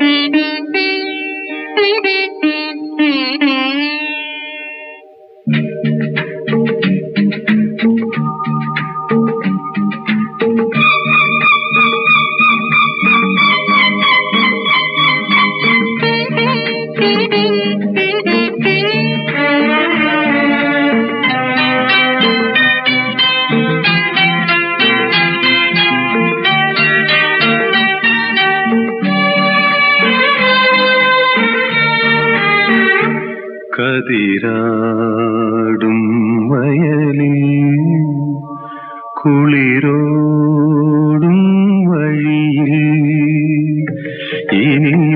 Mm-hmm. കതിരാടും വയലിൽ കുളിരോടും വഴിയിൽ ഇനിയും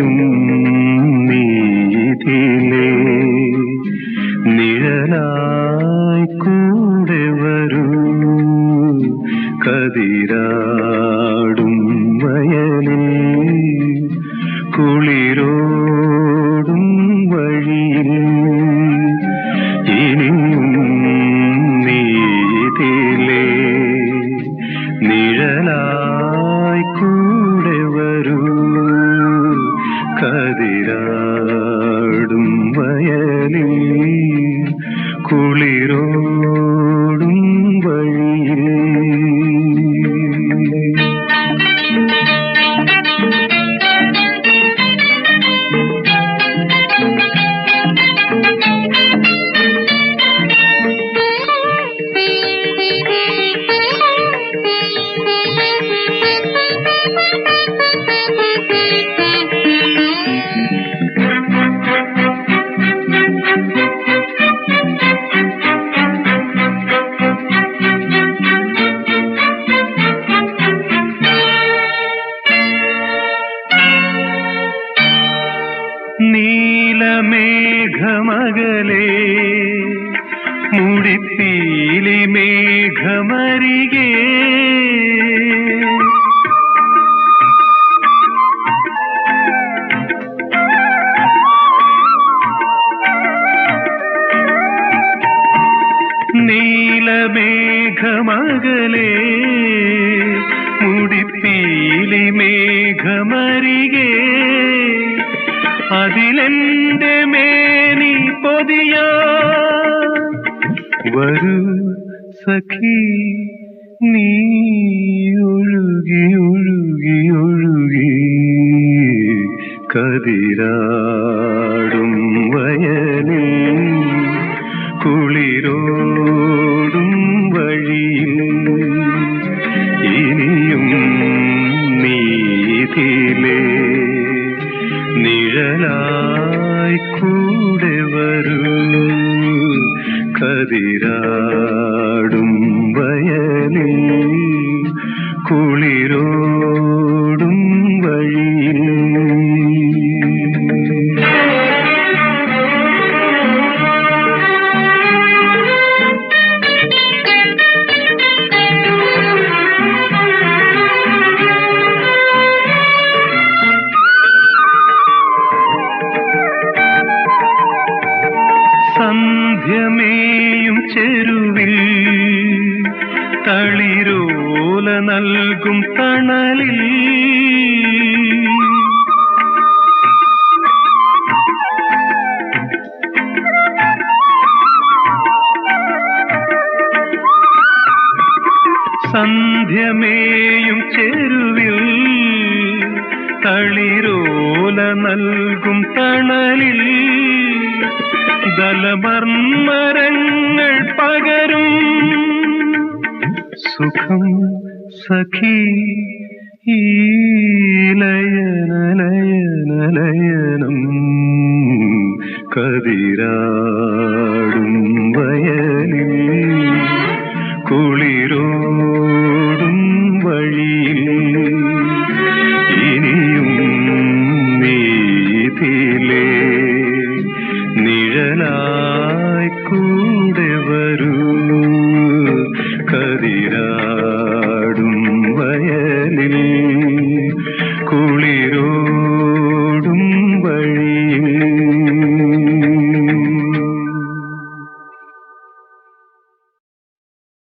കുളിരോടും നീലമേഘമകലേ മുടിപ്പീലി മേഘമരികേ. നീലമേഘമകലേ. മുടിപ്പീലി മേഘമരികേ. അതിലെന്റെ മേനി പൊതിയ. വരൂ സഖി നീ ഒഴുകി ഒഴുകി ഒഴുകി കതിരാടും വയലിൽ കുളിരോടും വഴിയിൽ. ഇനിയും നീതിലേ നിഴലായി കൂടെ വരൂ കതിരാടും നൽകും തണലിൽ. സന്ധ്യമേയും ചെരുവിൽ തളിരോല നൽകും തണലിൽ. ദലമർമരങ്ങൾ പകരും സുഖം സഖി. ഈ കതിരാടും വയലിൽ. കുളിരോടും വഴിയിൽ. ഇനിയും നീതിലേ നിഴലായി